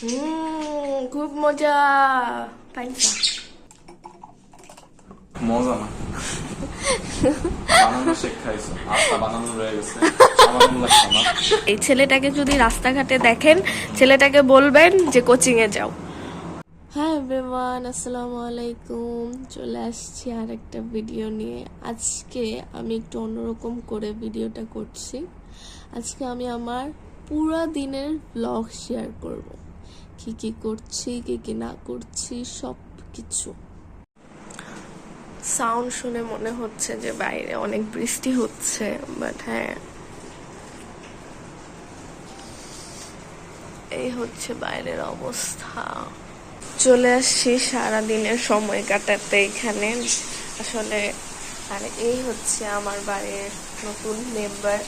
হুম খুব মজা পাইসা মজা না এই ছেলেটাকে যদি রাস্তাঘাটে দেখেন ছেলেটাকে বলবেন যে কোচিং এ যাও। হ্যাঁ এভরিওয়ান আসসালামু আলাইকুম। চলে আসছি আর একটা ভিডিও নিয়ে। আজকে আমি একটু অন্যরকম করে ভিডিওটা করছি। আজকে আমি আমার পুরো দিনের ব্লগ শেয়ার করব। কি কি করছি, কি কি না করছি, সব কিছু। সাউন্ড শুনে মনে হচ্ছে যে বাইরে অনেক বৃষ্টি হচ্ছে বাট হ্যাঁ। এই হচ্ছে বাইরের অবস্থা। চলে আসছি সারাদিনের সময় কাটাতে এখানে। আসলে, আর এই হচ্ছে আমার বাড়ির নতুন মেম্বার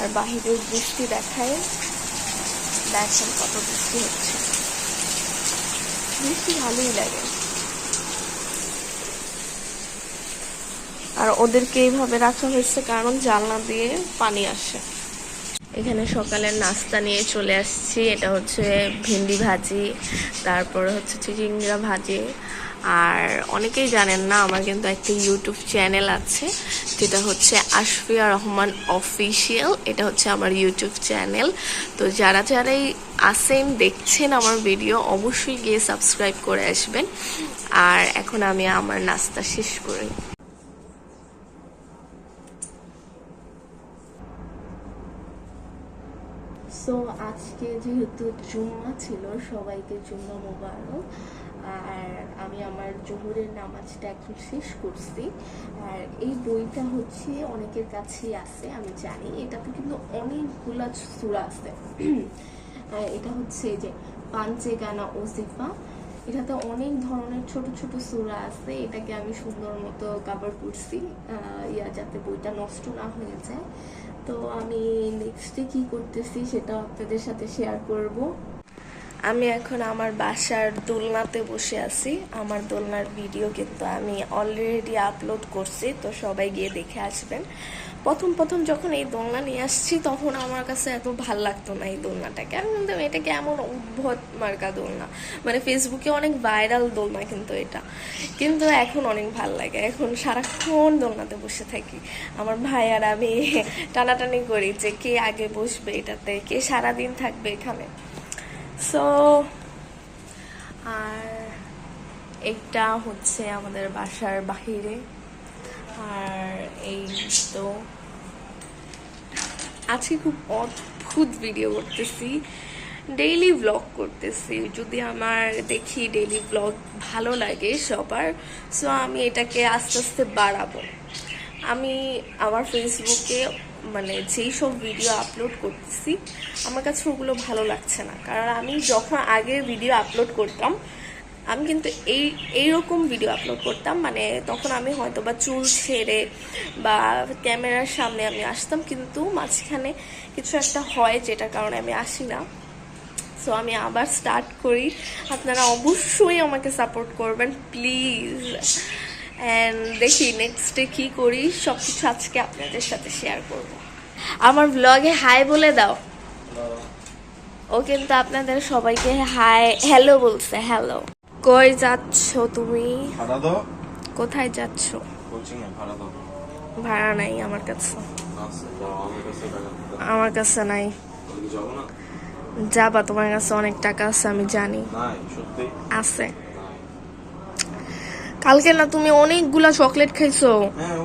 আর বাহিরের বৃষ্টি দেখায়। দেখেন কত বৃষ্টি হচ্ছে। বৃষ্টি ভালোই লাগে। আর ওদেরকে এইভাবে রাখা হয়েছে কারণ জানলা দিয়ে পানি আসে। এখানে সকালের নাস্তা নিয়ে চলে আসছি। এটা হচ্ছে ভেন্ডি ভাজি, তারপরে হচ্ছে চিচিংড়া ভাজি আর অনেকেই জানেন না, আমার কিন্তু একটা ইউটিউব চ্যানেল আছে, যেটা হচ্ছে আশফিয়া রহমান অফিসিয়াল এটা হচ্ছে আমার ইউটিউব চ্যানেল তো যারা যারাই আসেন দেখছেন আমার ভিডিও অবশ্যই গিয়ে সাবস্ক্রাইব করে আসবেন। আর এখন আমি আমার নাস্তা শেষ করি। সো আজকে যেহেতু জুম্মা ছিল, সবাইকে জুম্মা মোবারক। আর আমি আমার জোহরের নামাজটা এখন শেষ করছি। আর এই বইটা হচ্ছে অনেকের কাছেই আছে, আমি জানি। এটাতে কিন্তু অনেকগুলা সুরা আছে। এটা হচ্ছে যে পাঞ্চে গানা ওজিফা এটাতে অনেক ধরনের ছোট ছোট সুরা আছে। এটাকে আমি সুন্দর মতো কাভার করছি ইয়া যাতে বইটা নষ্ট না হয়ে যায়। তো আমি নেক্সটে কি করতেছি সেটা আপনাদের সাথে শেয়ার করব। আমি এখন আমার বাসার দোলনাতে বসে আছি। আমার দোলনার ভিডিও কিন্তু আমি অলরেডি আপলোড করছি, তো সবাই গিয়ে দেখে আসবেন। প্রথম প্রথম যখন এই দোলনা নিয়ে আসছি, তখন আমার কাছে এত ভালো লাগতো না এই দোলনাটাকে। আমি কিন্তু এটা কেমন উদ্ভট মার্কা দোলনা? মানে ফেসবুকে অনেক ভাইরাল দোলনা কিন্তু এটা। কিন্তু এখন অনেক ভালো লাগে। এখন সারাক্ষণ দোলনাতে বসে থাকি। আমার ভাই আর আমি টানাটানি করি যে, কে আগে বসবে এটাতে? কে সারাদিন থাকবে এখানে? সো আর এটা হচ্ছে আমাদের বাসার বাহিরে। আর তো আজকে খুব অদ্ভুত ভিডিও করতেছি। ডেইলি ব্লগ করতেছি। যদি আমার দেখি ডেইলি ব্লগ ভালো লাগে সবার সো আমি এটাকে আস্তে আস্তে বাড়াবো। আমি আমার ফেসবুকে মানে যেই সব ভিডিও আপলোড করতেছি, আমার কাছে ওগুলো ভালো লাগছে না। কারণ আমি যখন আগে ভিডিও আপলোড করতাম আমি কিন্তু এই এইরকম ভিডিও আপলোড করতাম মানে তখন আমি হয়তো বা চুল ছেড়ে বা ক্যামেরার সামনে আমি আসতাম কিন্তু মাঝখানে কিছু একটা হয় যেটার কারণে আমি আসি না। সো আমি আবার স্টার্ট করি। আপনারা অবশ্যই আমাকে সাপোর্ট করবেন প্লিজ অ্যান্ড দেখি নেক্সটে কি করি সব কিছু আজকে আপনাদের সাথে শেয়ার করব। আমার ব্লগে হাই বলে দাও। ও কিন্তু আপনাদের সবাইকে হাই হ্যালো বলছে হ্যালো কই যাচ্ছ তুমি? ভাড়া দাও কোথায় যাচ্ছ? কোচিং এ ভাড়া দাও ভাড়া নাই আমার কাছে আমার কাছে নাই। যাব তোমার কাছে অনেক টাকা আছে আমি জানি। আছে। কালকে না তুমি অনেকগুলা চকলেট খাইছো? হ্যাঁ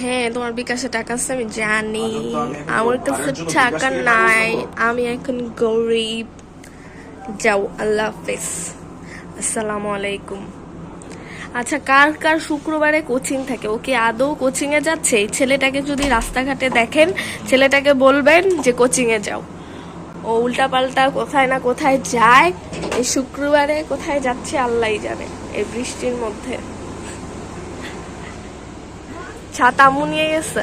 হ্যাঁ তোমার বিকাশে টাকা আছে আমি জানি। আমার কাছে টাকা নাই। আমি এখন গরিব। যাও আল্লাহ হাফেজ। আসসালামু আলাইকুম। আচ্ছা কার কার শুক্রবারে কোচিং থাকে? ও কি আদৌ কোচিং এ যাচ্ছে? এই ছেলেটাকে যদি রাস্তাঘাটে দেখেন, ছেলেটাকে বলবেন যে কোচিং এ যাও। ও উল্টা পাল্টা কোথায় না কোথায় যায়, এই শুক্রবারে কোথায় যাচ্ছে আল্লাহই জানে, এই বৃষ্টির মধ্যে। ছাতামু নিয়ে গেছে।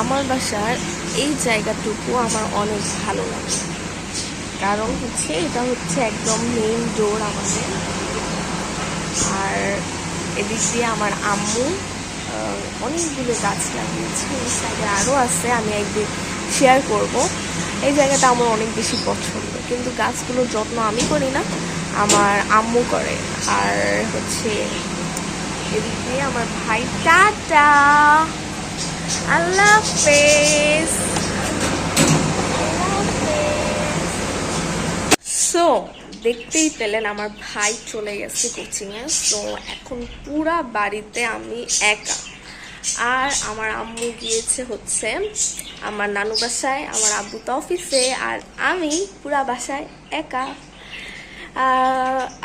আমার বাসার এই জায়গাটুকু আমার অনেক ভালো লাগে। কারণ হচ্ছে এটা হচ্ছে একদম মেইন ডোর আমাদের। আর এদিক দিয়ে আমার আম্মু অনেকগুলো গাছ লাগিয়েছে। এই সাইডে আরও আছে, আমি একদিন শেয়ার করব। এই জায়গাটা আমার অনেক বেশি পছন্দ। কিন্তু গাছগুলোর যত্ন আমি করি না, আমার আম্মু করে। আর হচ্ছে এদিক দিয়ে আমার ভাই টাটা! আল্লাহ হাফেজ! সো দেখতেই পেলেন আমার ভাই চলে গেছে কোচিংয়ে সো এখন পুরা বাড়িতে আমি একা। আর আমার আম্মু গিয়েছে হচ্ছে আমার নানু বাসায়, আমার আব্বু তো অফিসে আর আমি পুরা বাসায় একা।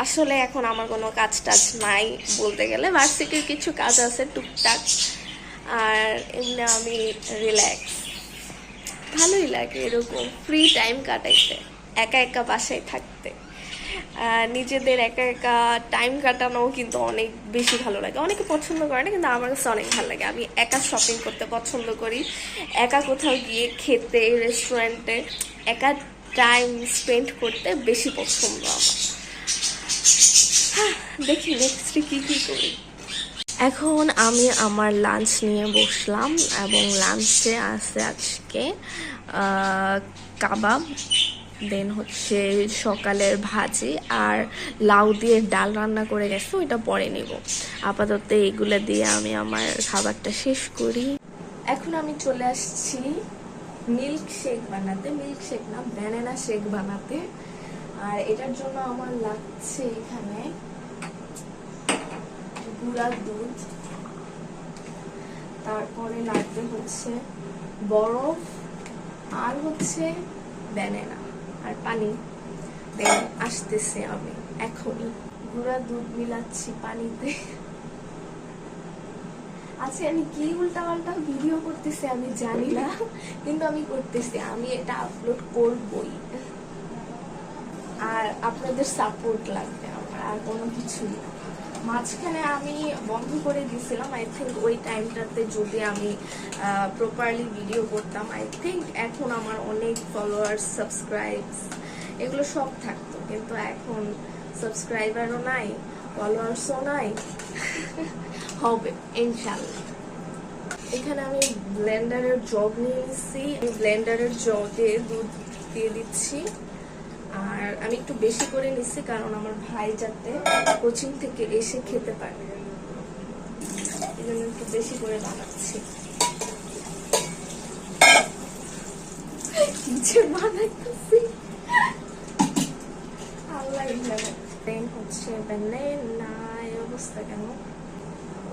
আসলে এখন আমার কোনো কাজ টাজ নাই বলতে গেলে, ভার্সিটির কিছু কাজ আছে টুকটাক। আর এমনি আমি রিল্যাক্স ভালোই লাগে এরকম ফ্রি টাইম কাটাইতে। একা একা বাসায় থাকতে। নিজেদের একা একা টাইম কাটানো কিন্তু অনেক বেশি ভালো লাগে। অনেকে পছন্দ করে না, কিন্তু আমার কাছে অনেক ভালো লাগে। আমি একা শপিং করতে পছন্দ করি। একা কোথাও গিয়ে খেতে রেস্টুরেন্টে একা টাইম স্পেন্ড করতে বেশি পছন্দ আমার। দেখি নেক্সটে কী কী করি। এখন আমি আমার লাঞ্চ নিয়ে বসলাম এবং লাঞ্চে আছে আজকে কাবাব। দেন হচ্ছে সকালের ভাজি আর লাউ দিয়ে ডাল রান্না করে গেছে, ওইটা পরে নিব। আপাতত এগুলো দিয়ে আমি আমার খাবারটা শেষ করি। এখন আমি চলে আসছি মিল্ক শেক বানাতে। মিল্ক শেক না, ব্যানানা শেক বানাতে। আর এটার জন্য আমার লাগছে এখানে গুঁড়া দুধ। তারপরে লাগবে হচ্ছে বরফ আর হচ্ছে ব্যানানা। আর পানি। দেন আসতেছে আমি, এখনই। গুঁড়া দুধ মিলাচ্ছি পানিতে। আচ্ছা আমি কি উল্টা পাল্টা ভিডিও করতেছি আমি জানি না, কিন্তু আমি করতেছি, আমি এটা আপলোড করবই। আর আপনাদের সাপোর্ট লাগবে আমার, আর কোনো কিছুই না। মাঝখানে আমি বন্ধ করে দিয়েছিলাম। আই থিঙ্ক ওই টাইমটাতে যদি আমি প্রপারলি ভিডিও করতাম আই থিঙ্ক এখন আমার অনেক ফলোয়ার্স সাবস্ক্রাইবস এগুলো সব থাকতো। কিন্তু এখন সাবস্ক্রাইবারও নাই ফলোয়ার্সও নাই। হবে ইনশাল্লাহ এখানে আমি ব্লেন্ডারের জগ নিয়েছি ব্লেন্ডারের জগে দুধ দিয়ে দিচ্ছি। আর আমি একটু বেশি করে নিচ্ছি কারণ আমার ভাই যাতে কোচিং থেকে এসে খেতে পারে। এই জন্য একটু বেশি করে বানাচ্ছি। আল্লাহ হচ্ছে অবস্থা কেন?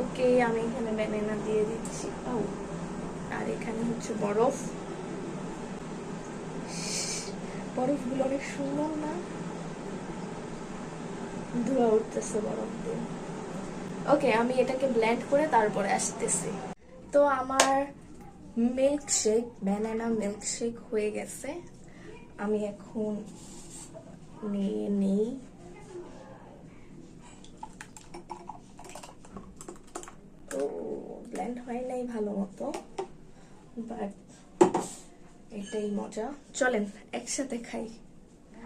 ওকে আমি এখানে দিয়ে দিচ্ছি। ও আর এখানে হচ্ছে বরফ। বরফগুলো অনেক সুন্দর না? ধোয়া উঠতেছে বরফ দিয়ে। ওকে আমি এটাকে ব্ল্যান্ড করে তারপরে আসতেছি। তো আমার milk shake banana milk shake হয়ে গেছে। আমি এখন নিয়ে নিই। তো ব্লেন্ড হয় নাই ভালো মতো বাট এটাই মজা। চলেন, একসাথে খাই।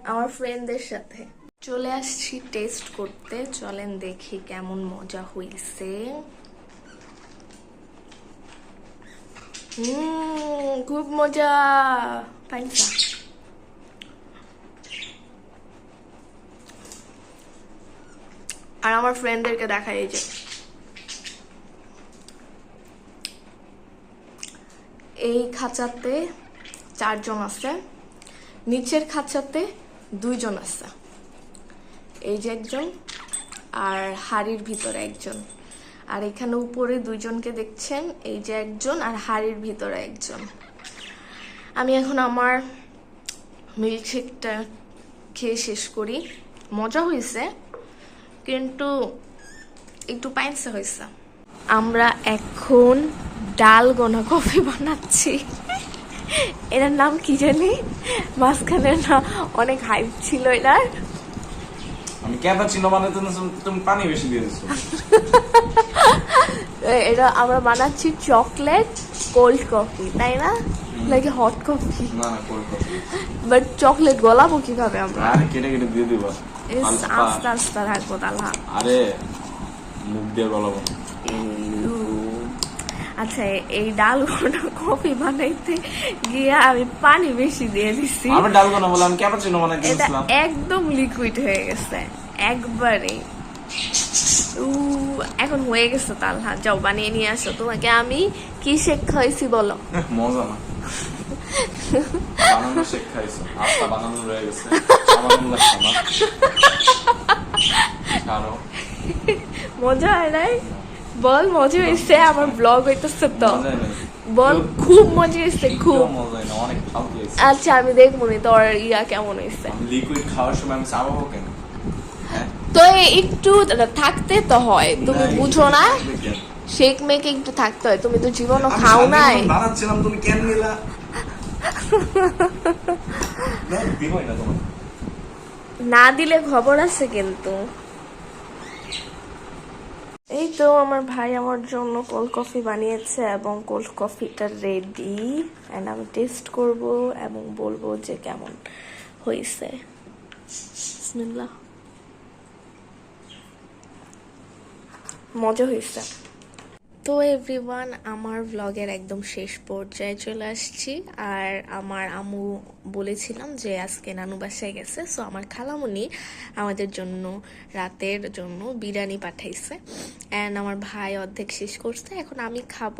আমার ফ্রেন্ডদের সাথে। চলে আসছি টেস্ট করতে। চলেন দেখি কেমন মজা হইছে। খুব মজা। পাইসা আর আমার ফ্রেন্ডদেরকে দেখাই এই যে। এই খাঁচাতে চারজন আছে। নিচের খাঁচাতে দুইজন আছে। এই যে একজন আর হাড়ির ভিতরে একজন। আর এখানে উপরে দুইজনকে দেখছেন, এই যে একজন আর হাড়ির ভিতরে একজন। আমি এখন আমার মিল্কশেকটা খেয়ে শেষ করি। মজা হয়েছে কিন্তু একটু পাইন্সে হয়েছে আমরা এখন ডাল গোনা কফি বানাচ্ছি। এটার নাম কি জানি? মাঝখানে না অনেক হাইপ ছিল এটার। আমি ক্যাপাচিনো বানাতে না তুমি পানি বেশি দিয়ে দিচ্ছ এ- এটা আমরা বানাচ্ছি চকলেট কোল্ড কফি তাই না? নাকি হট কফি না না কোল্ড কফি বাট চকলেট গলাবো কীভাবে আমরা? আরে কেটে কেটে দিয়ে দিবা। আস্তে আস্তে রাখব তাহলে। আরে মুখ দিয়ে গলাবো। আচ্ছা এই ডাল ঘণ্টা কফি বানাইতে গিয়ে আমি পানি বেশি দিয়ে দিছি। আমি ডালগোনা বলে আমি ক্যাপাচিনো বানাই এটা দিয়েছিলাম। একদম লিকুইড হয়ে গেছে একবারে। এখন হয়ে গেছে তাল হ্যাঁ যাও বানিয়ে নিয়ে আসো। তোমাকে আমি কি শেখ খাইছি বলো? মজা না। বানানো শেখ খাইছো। আস্তা বানানো রয়ে গেছে। আমার মজা হয় নাই? বল মজা হয়েছে আমার ব্লগ হইতেছে তো। বল খুব মজা হয়েছে খুব। আচ্ছা আমি দেখব নি তোর ইয়া কেমন হয়েছে। লিকুইড খাওয়ার সময় আমি চাবাবো কেন? হ্যাঁ? তো একটু থাকতে তো হয় তুমি বুঝো না? শেক মেকে একটু থাকতে হয় তুমি তো জীবনও খাও নাই। বানাচ্ছিলাম তুমি কেন নিলা? না দিলে খবর আছে কিন্তু। এই তো আমার ভাই আমার জন্য কোল্ড কফি বানিয়েছে এবং কোল্ড কফিটা রেডি অ্যান্ড আমি টেস্ট করব এবং বলব যে কেমন হয়েছে। মজা হয়েছে। তো এভরিওয়ান আমার ব্লগের একদম শেষ পর্যায়ে চলে আসছি। আর আমার আম্মু বলেছিলাম যে আজকে নানু বাসায় গেছে সো আমার খালামুনি আমাদের জন্য, রাতের জন্য বিরিয়ানি পাঠাইছে। অ্যান্ড আমার ভাই অর্ধেক শেষ করছে, এখন আমি খাব।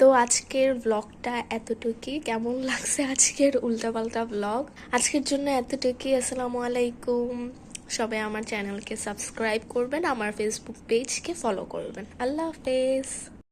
তো আজকের ব্লগটা এতটুকুই কেমন লাগছে আজকের উল্টাপাল্টা ব্লগ আজকের জন্য এতটুকুই, আসসালামু আলাইকুম। সবাই আমার চ্যানেলকে সাবস্ক্রাইব করবেন আমার ফেসবুক পেজকে ফলো করবেন। আল্লাহ হাফেজ।